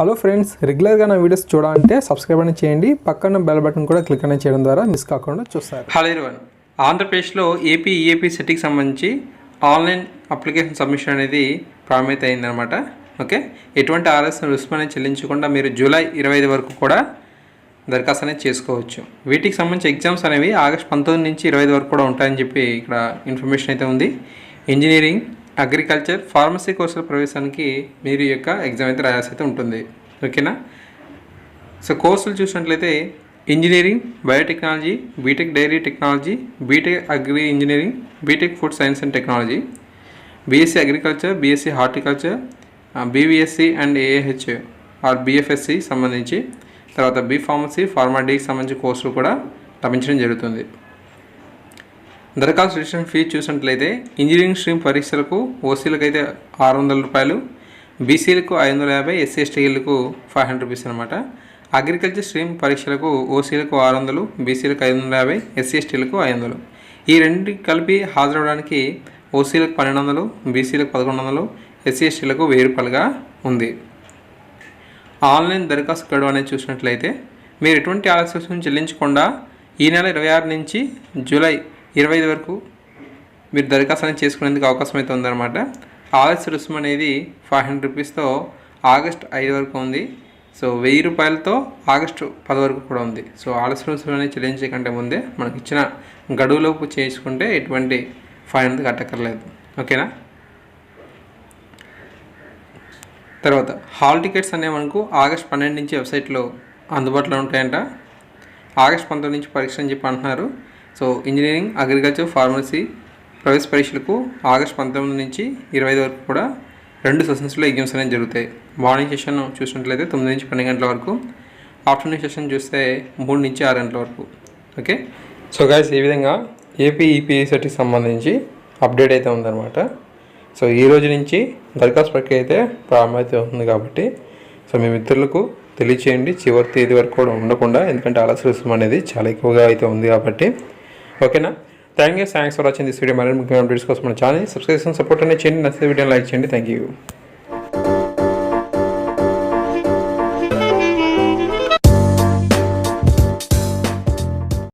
Hello friends రెగ్యులర్గా నా videos చూడాలంటే సబ్స్క్రైబ్ అని చేయండి. పక్కన బెల్ బటన్ కూడా క్లిక్ అనేది చేయడం ద్వారా మిస్ కాకుండా చూస్తారు. హలో ఇరవన్ ఆంధ్రప్రదేశ్లో ఏపీ ఈఏపీ సెట్కి సంబంధించి ఆన్లైన్ అప్లికేషన్ సబ్మిషన్ అనేది ప్రారంభమైతే అయిందనమాట ఓకే ఎటువంటి ఆర్ఎస్ రుసుము అనేది చెల్లించకుండా మీరు జూలై ఇరవై ఐదు వరకు కూడా దరఖాస్తు అనేది చేసుకోవచ్చు. వీటికి సంబంధించి ఎగ్జామ్స్ అనేవి ఆగస్ట్ పంతొమ్మిది నుంచి ఇరవై ఐదు వరకు కూడా ఉంటాయని చెప్పి ఇక్కడ ఇన్ఫర్మేషన్ అయితే ఉంది. ఇంజనీరింగ్ అగ్రికల్చర్ ఫార్మసీ కోర్సుల ప్రవేశానికి మీరు యొక్క ఎగ్జామ్ అయితే రాయాల్సి అయితే ఉంటుంది. ఓకేనా? సో కోర్సులు చూసినట్లయితే engineering biotechnology BTech dairy technology BTech agri engineering BTech food science and technology BSc agriculture BSc horticulture BVSc and AH R BFSc సంబంధించి తర్వాత బీ ఫార్మసీ ఫార్మాడీకి సంబంధించి కోర్సులు కూడా లభించడం జరుగుతుంది. దరఖాస్తు రిజిస్ట్రేషన్ ఫీజు చూసినట్లయితే ఇంజనీరింగ్ స్ట్రీమ్ పరీక్షలకు ఓసీలకు అయితే ఆరు వందల రూపాయలు బీసీలకు ఐదు వందల యాభై ఎస్సీ ఎస్టీలకు ఫైవ్ హండ్రెడ్ రూపీస్ అనమాట అగ్రికల్చర్ స్ట్రీమ్ పరీక్షలకు ఓసీలకు ఆరు వందలు బీసీలకు ఐదు వందల యాభై ఎస్సీ ఎస్టీలకు ఐదు వందలు ఈ రెండు కలిపి హాజరవడానికి ఓసీలకు పన్నెండు వందలు బీసీలకు పదకొండు వందలు ఎస్సీ ఎస్టీలకు వెయ్యి రూపాయలుగా ఉంది. ఆన్లైన్ దరఖాస్తు గడువు అనేది చూసినట్లయితే మీరు ఎటువంటి ఆలస్యం చెల్లించకుండా ఈ నెల ఇరవై ఆరు నుంచి జూలై ఇరవై ఐదు వరకు మీరు దరఖాస్తు అనేది చేసుకునేందుకు అవకాశం అయితే ఉందన్నమాట. ఆలస్య రుసుము అనేది ఫైవ్ హండ్రెడ్ రూపీస్తో ఆగస్ట్ ఐదు వరకు ఉంది. సో వెయ్యి రూపాయలతో ఆగస్టు పది వరకు కూడా ఉంది. సో ఆలస్య రుసుము అనేది చెల్లించే కంటే ముందే మనకి ఇచ్చిన గడువులోపు చేసుకుంటే ఎటువంటి ఫైన్ అనేది కట్టక్కర్లేదు. ఓకేనా? తర్వాత హాల్ టికెట్స్ అనేవి మనకు ఆగస్ట్ పన్నెండు నుంచి వెబ్సైట్లో అందుబాటులో ఉంటాయంట. ఆగస్ట్ పంతొమ్మిది నుంచి పరీక్ష అని చెప్పి అంటున్నారు. సో ఇంజనీరింగ్ అగ్రికల్చర్ ఫార్మసీ ప్రవేశ పరీక్షలకు ఆగస్ట్ పంతొమ్మిది నుంచి ఇరవై ఐదు వరకు కూడా రెండు సెషన్స్లో ఎగ్జామ్స్ అనేవి జరుగుతాయి. మార్నింగ్ సెషన్ చూసినట్లయితే తొమ్మిది నుంచి పన్నెండు గంటల వరకు ఆఫ్టర్నూన్ సెషన్ చూస్తే మూడు నుంచి ఆరు గంటల వరకు. ఓకే? సో గాయస్ ఈ విధంగా ఏపీ ఈపీఎస్ఐటికి సంబంధించి అప్డేట్ అయితే ఉందన్నమాట. సో ఈ రోజు నుంచి దరఖాస్తు ప్రక్రియ అయితే ప్రారంభమైతే అవుతుంది కాబట్టి సో మీ మిత్రులకు తెలియచేయండి. చివరి తేదీ వరకు కూడా ఉండకుండా ఎందుకంటే ఆలస్య అనేది చాలా ఎక్కువగా అయితే ఉంది కాబట్టి ఓకేనా? Thank you thanks for watching this video. మరిన్ని ముఖ్యమైన అప్డేట్స్ కోసం మన ఛానల్ సబ్స్క్రైబ్ సపోర్ట్ అనేది చేయండి. నచ్చితే వీడియో లైక్ చేయండి. Thank you